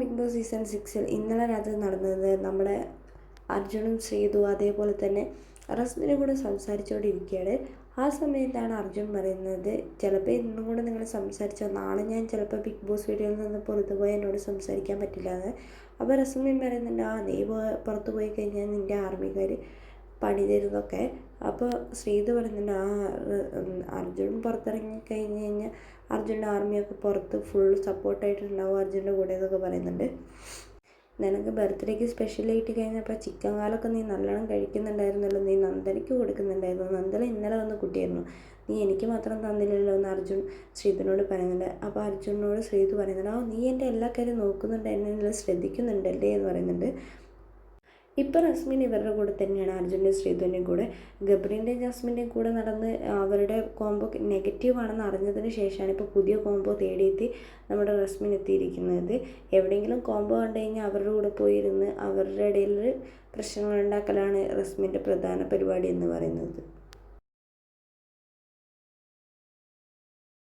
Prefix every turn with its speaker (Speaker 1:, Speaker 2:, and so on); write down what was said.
Speaker 1: Big boss season സിക്സിൽ ഇന്നലെ രാത്രി നടന്നത് നമ്മുടെ അർജുനും ശ്രീതു അതേപോലെ തന്നെ റസ്മിനും കൂടെ സംസാരിച്ചുകൊണ്ടിരിക്കുകയാണ്. ആ സമയത്താണ് അർജുൻ പറയുന്നത് ചിലപ്പോൾ ഇന്നും കൂടെ നിങ്ങൾ സംസാരിച്ചോ നാളെ ഞാൻ ചിലപ്പോൾ ബിഗ് ബോസ് വീഡിയോയിൽ നിന്ന് പുറത്തു പോയി എന്നോട് സംസാരിക്കാൻ പറ്റില്ല എന്ന് അപ്പോൾ റസ്മിൻ പറയുന്നുണ്ട് ആ നീ പുറത്ത് പോയി കഴിഞ്ഞാൽ നിന്റെ ആർമിക്കാർ പണി തരുന്നൊക്കെ അപ്പോൾ ശ്രീതു പറയുന്നുണ്ട് ആ അർജുൻ പുറത്തിറങ്ങി കഴിഞ്ഞ് കഴിഞ്ഞാൽ അർജുന്റെ ആർമിയൊക്കെ പുറത്ത് ഫുൾ സപ്പോർട്ടായിട്ടുണ്ടാവും അർജുന്റെ കൂടെ എന്നൊക്കെ പറയുന്നുണ്ട്. നിനക്ക് ബർത്ത്ഡേക്ക് സ്പെഷ്യലായിട്ട് കഴിഞ്ഞപ്പോൾ ചിക്കൻ കാലൊക്കെ നീ നല്ലോണം കഴിക്കുന്നുണ്ടായിരുന്നല്ലോ. നീ നന്ദനയ്ക്ക് കൊടുക്കുന്നുണ്ടായിരുന്നു. നന്ദന ഇന്നലെ വന്ന് കുട്ടിയായിരുന്നു. നീ എനിക്ക് മാത്രം തന്നില്ലല്ലോ എന്ന് അർജുൻ ശ്രീധുനോട് പറയുന്നുണ്ട്. അപ്പോൾ അർജുനോട് ശ്രീധു പറയുന്നുണ്ട് ആ നീ എന്റെ എല്ലാ കാര്യം നോക്കുന്നുണ്ട് എന്നെ ശ്രദ്ധിക്കുന്നുണ്ടല്ലേ എന്ന് പറയുന്നുണ്ട്. ഇപ്പോൾ റസ്മിൻ ഇവരുടെ കൂടെ തന്നെയാണ് അർജുന്റെ ശ്രീധുവിന്റെയും കൂടെ. ഗബ്രീന്റെയും ജാസ്മിന്റെയും കൂടെ നടന്ന് അവരുടെ കോംബോ നെഗറ്റീവ് ആണെന്ന് അറിഞ്ഞതിന് ശേഷമാണ് ഇപ്പോൾ പുതിയ കോംബോ തേടിയെത്തി നമ്മുടെ റസ്മിൻ എത്തിയിരിക്കുന്നത്. എവിടെയെങ്കിലും കോംബോ കണ്ടു കഴിഞ്ഞാൽ അവരുടെ കൂടെ പോയിരുന്ന് അവരുടെ ഇടയിൽ പ്രശ്നങ്ങൾ ഉണ്ടാക്കലാണ് റസ്മിന്റെ പ്രധാന പരിപാടി എന്ന് പറയുന്നത്.